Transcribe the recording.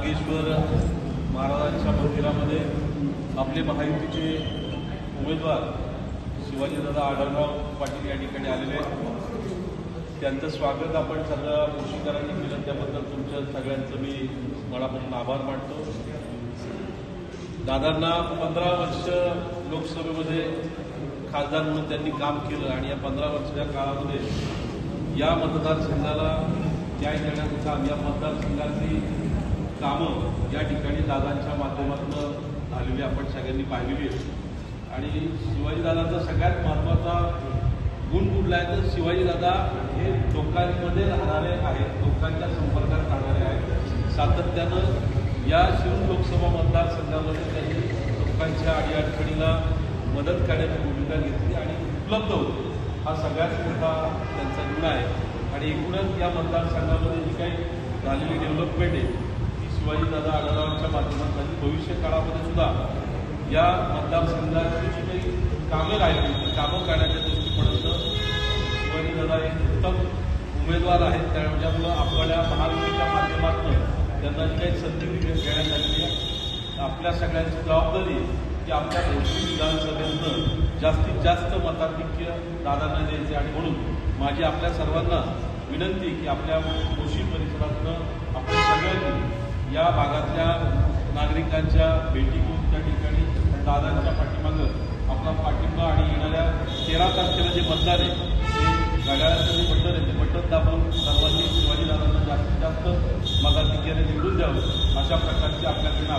नागेश्वर महाराजांच्या मंदिरामध्ये आपले महायुतीचे उमेदवार शिवाजीदादा आढळराव पाटील या ठिकाणी आलेले आहेत. त्यांचं स्वागत आपण सगळ्या पोषीकरांनी केलं त्याबद्दल तुमच्या सगळ्यांचं मी मनापासून आभार मानतो. दादांना पंधरा वर्ष लोकसभेमध्ये खासदार म्हणून त्यांनी काम केलं आणि या पंधरा वर्षाच्या काळामध्ये या मतदारसंघाला न्याय देण्याचं काम या मतदारसंघातली कामं या ठिकाणी दादांच्या माध्यमातून झालेली आपण सगळ्यांनी पाहिलेली आहे आणि शिवाजीदादाचा सगळ्यात महत्त्वाचा गुण कुठला आहे? तर शिवाजीदादा हे लोकांमध्ये राहणारे आहेत लोकांच्या संपर्कात राहणारे आहेत. सातत्यानं या शिव लोकसभा मतदारसंघामध्ये त्यांनी लोकांच्या अडीअडचणीला मदत करण्याची भूमिका घेतली आणि उपलब्ध होते. हा सगळ्यात मोठा त्यांचा गुण आहे. आणि एकूणच या मतदारसंघामध्ये जी काही झालेली डेव्हलपमेंट आहे शिवाजीदादा आढळरावांच्या माध्यमातून भविष्य काळामध्ये सुद्धा या मतदारसंघाची जी काही कामं राहिली ती कामं करण्याच्या दृष्टीपर्यंत शिवाजीदादा एक उत्तम उमेदवार आहेत. त्यामुळं आपल्या महाराष्ट्राच्या माध्यमातून त्यांना जी काही संधी देण्यात आलेली आहे आपल्या सगळ्यांची जबाबदारी की आपल्या भोसरी विधानसभेतनं जास्तीत जास्त मताधिक्य दादांना द्यायचे. आणि म्हणून माझी आपल्या सर्वांना विनंती की आपल्या या भागातल्या नागरिकांच्या भेटी घेऊन त्या ठिकाणी दादांच्या पाठीमागं आपला पाठिंबा आणि येणाऱ्या तेरा तारखेला जे मतदान आहे ते घड्याळाचं जे बटन आहे ते बटन दाबून सर्वांनी शिवाजी दादांना जास्तीत जास्त मताधिक्याने निवडून द्यावं अशा प्रकारची आपल्याकडनं